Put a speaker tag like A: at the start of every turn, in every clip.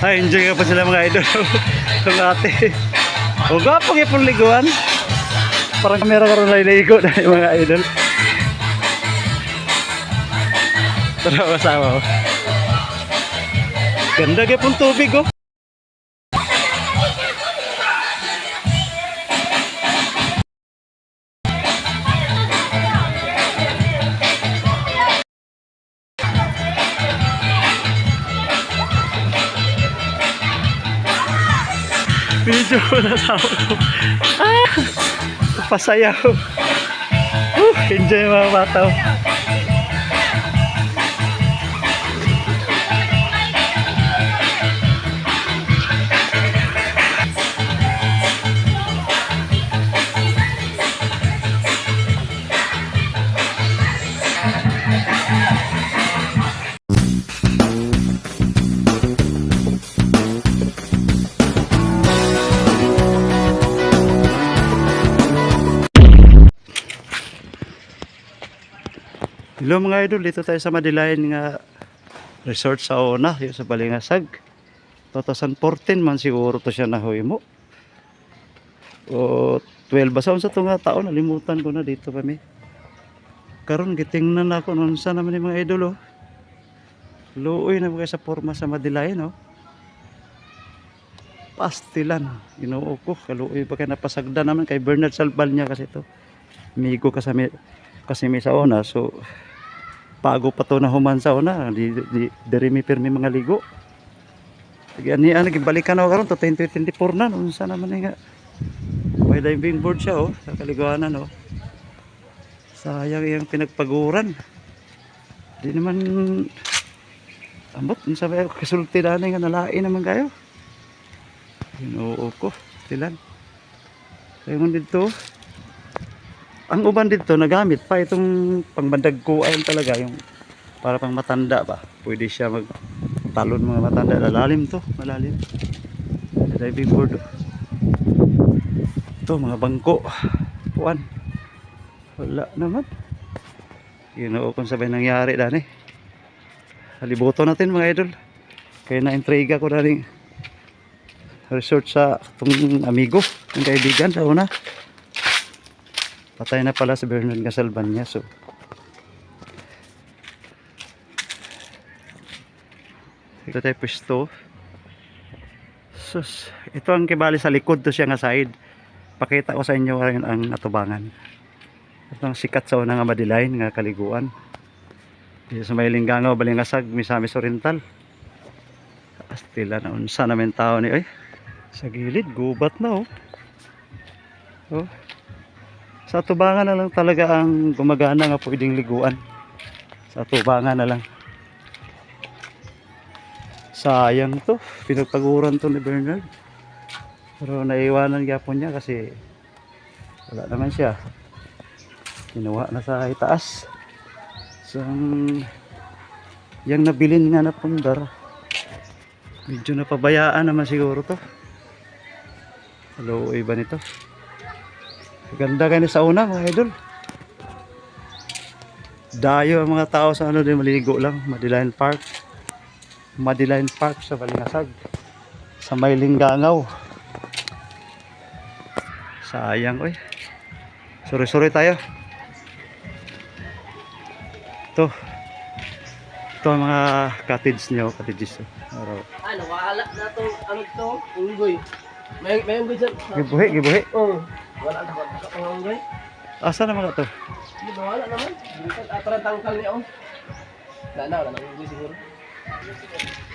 A: Ay, enjoy ka pa sila mga idol. Itong ate. O gwapo kayo pong liguan. Parang kamera ka rin ligo na mga idol. Tara kasama ko. Ganda pong tubig oh. Video ko na sa ko. Ah! Pasayaw. Uh, enjoy mga bata. Hello mga idol, dito tayo sa Madilayan nga resort sa Ona, yung sa Balingasag. 2014 man siguro to siya nahoy mo. O 12 ba sa to nga taon, nalimutan ko na dito kami. Karon gitingnan na ako nun sa naman yung mga idol oh. Luoy na mga sa forma sa Madilayan oh. Pastilan, inuo ko, kaluoy pa kay napasagda naman kay Bernard Salbal niya kasi to. Migo kasami kasi may sa Ona, so pago pa to na human sa una di di diri mi pirmi mga ligo. Ani ani gibalikan ako karon to 2024 na no? Sa naman nga. May diving board siya oh sa kaliguanan oh. Sayang yung pinagpaguran. Di naman ambot unsa ba yung kasulti na nga nalain naman kayo. Ginoo ko tilan. Kayo man dito ang uban dito nagamit pa itong pangbandagkuan talaga yung para pang matanda ba? Pwede siya mag talon mga matanda. Malalim to malalim. Diving board. Ito mga bangko. Puan wala naman. Ginoo kung sabay nangyari dani. Halibuto natin mga idol. Kaya na-intriga ko na rin resort sa itong amigo ng kaibigan sa una Patay na pala si Bernard Casalban niya. So, ito tayo pwesto. Sus, ito ang kibali sa likod to siya nga side. Pakita ko sa inyo ngayon ang atubangan. Ito ang sikat sa unang nga Madilain nga kaliguan. Dito sa may Linggangaw, Balingasag, Misamis Oriental. Astila na unsa namin tao ni ay. Sa gilid, gubat na oh. Oh. Sa tubangan na lang talaga ang gumagana nga pwedeng liguan. Sa tubangan na lang. Sayang to. Pinagpaguran to ni Bernard. Pero naiwanan gyapon niya kasi wala naman siya. Kinuha na sa itaas. So, ang- yung nabilin nga na pundar. Medyo napabayaan naman siguro to. Hello, iba nito. Ganda kayo sa una mga idol. Dayo ang mga tao sa ano din maligo lang. Madilayan Park. Madilayan Park sa Balingasag. Sa Maylinggangaw. Sayang oy. Suri-suri tayo. Ito. Ito ang mga cottage nyo. Cottages. Araw.
B: Ano, wala na to, ano to, unggoy. May, may unggoy dyan.
A: Gibuhi, gibuhi.
B: Oo. Wala na ko, wala pang unggoy.
A: Asa na mga to?
B: Di ba, wala naman. Bilisan, atrang tangkal niya, oh. Wala na, wala nang unggoy siguro.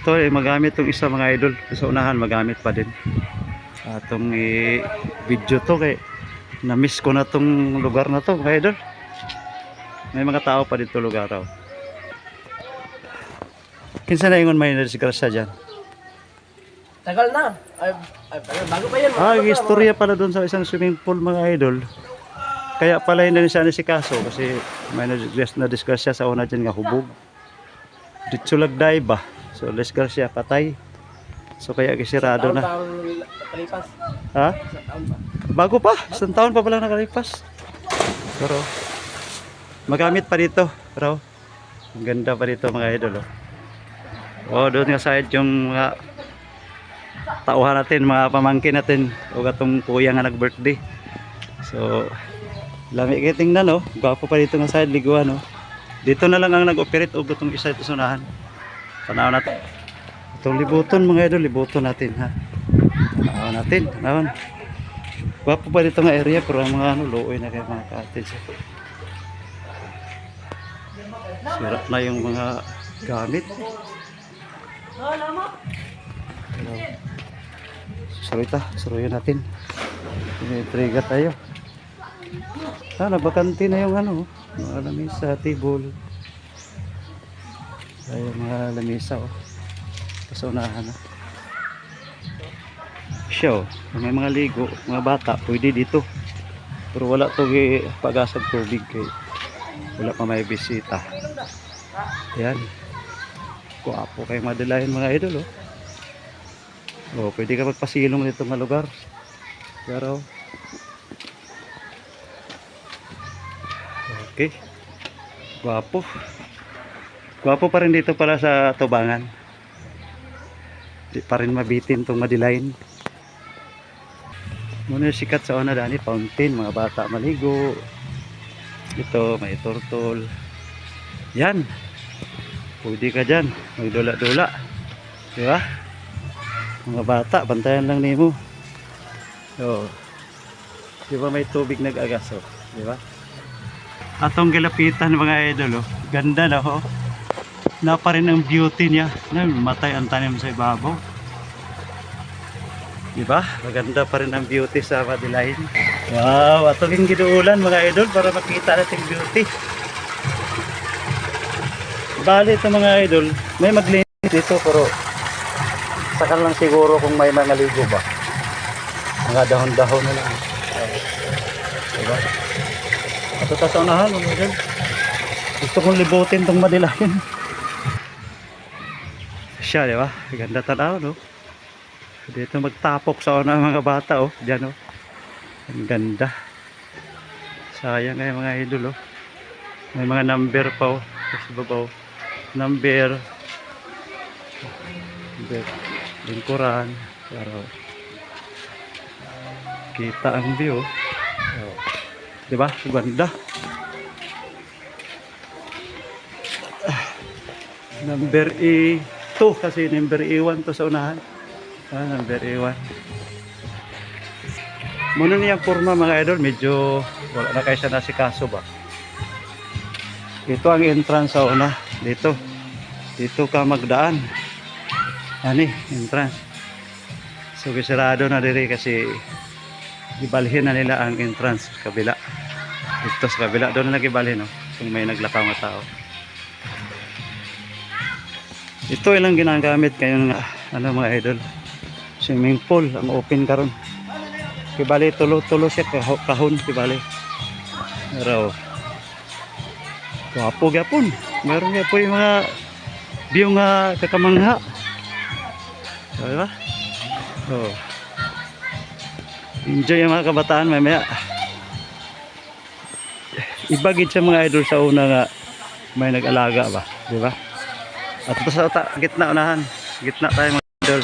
A: Ito eh, magamit tong isa mga idol. Sa unahan magamit pa din. Atong i video to kay na-miss ko na tong lugar na to mga idol. May mga tao pa dito lugar raw. Kinsa na ingon may nadisgrasya dyan?
B: Tagal na. Ay, ay, bago pa yan.
A: Ah, yung
B: pa,
A: istorya pala doon sa isang swimming pool mga idol. Kaya pala hindi siya si kaso kasi may nadis- nadisgrasya sa una dyan nga hubog. Dito lagday ba? So, disgrasya patay. So, kaya kisirado
B: Taon
A: na.
B: nakalipas.
A: Ha?
B: Sa taon pa.
A: Bago pa, isang taon pa pala nakalipas. Pero, magamit pa dito. Pero, ang ganda pa dito mga idol. Oh, oh doon nga side yung mga tauhan natin mga pamangkin natin o gatong kuya nga nag-birthday. So lami kay tingnan no, gwapo pa dito nga side liguan no. Dito na lang ang nag-operate og gatong isa ito sunahan. Tanaw natin. Itong libuton mga idol, libuton natin ha. Tanaw natin, tanaw. Gwapo pa dito nga area pero ang mga ano looy na kay mga cottage. Sira na yung mga gamit. Sorry ta, suruyan natin. Tinitriga tayo. Ah, nabakante na yung ano, mga lamisa, table. Ay, mga lamisa, oh. Sa unahan, oh. Siya, oh. May mga ligo, mga bata, pwede dito. Pero wala to pag-asag tubig kay wala pa may bisita. Yan. Kuwapo kayo madalayan mga idol, oh. Oh, pwede ka magpasilong dito nga lugar. Pero Okay. Guwapo. Guwapo pa rin dito pala sa Tubangan. Di pa rin mabitin tong Madilain. Muna sikat sa una dani, fountain, mga bata maligo. Ito, may turtle. Yan. Pwede ka dyan. Magdula-dula. Di ba? Mga bata, bantayan lang nimo. Oo. Di ba may tubig nag-agas, oh? Di ba? Atong gilapitan mga idol, oh. Ganda na, oh. Na pa rin ang beauty niya. Na, matay ang tanim sa ibabaw. Di ba? Maganda pa rin ang beauty sa Madilain. Wow, atong yung ginuulan mga idol para makita natin beauty. Bali ito mga idol, may maglinis dito pero sakal lang siguro kung may mga ligo ba. Mga dahon-dahon na lang. Diba? At ito sa unahan, idol. Gusto kong libutin tong madilahin. Siya, di ba? Ganda tanaw, no? Dito magtapok sa una mga bata, oh. Diyan, oh. Ang ganda. Sayang nga yung mga idol, oh. May mga number pa, oh. Sa babaw. Number. Number. Lingkuran. Para kita ang view. Oh. Diba? Ganda. Ah, Number E2 kasi number E1 to sa unahan. Ah, number E1. Muna niya forma mga idol, medyo wala na kayo sa nasikaso ba. Ito ang entrance sa una. Dito. Dito ka magdaan. Ani, entrance. So, kisarado na diri kasi ibalhin na nila ang entrance kabila. Dito sa kabila. Doon na nagibalhin, no? Kung may naglakaw nga tao. Ito ilang ginagamit kayo nga, ano mga idol. Swimming pool, ang open karon. Kibali, tulo-tulo siya, kaho- kahon, kibali. Pero, Wapo gyapon. Meron nga po yung mga view nga kakamangha. Di ba? Oh. Enjoy yung mga kabataan mamaya. Ibagid sa mga idol sa una nga may nag-alaga ba, di ba? At ito sa gitna unahan. Gitna tayo mga idol.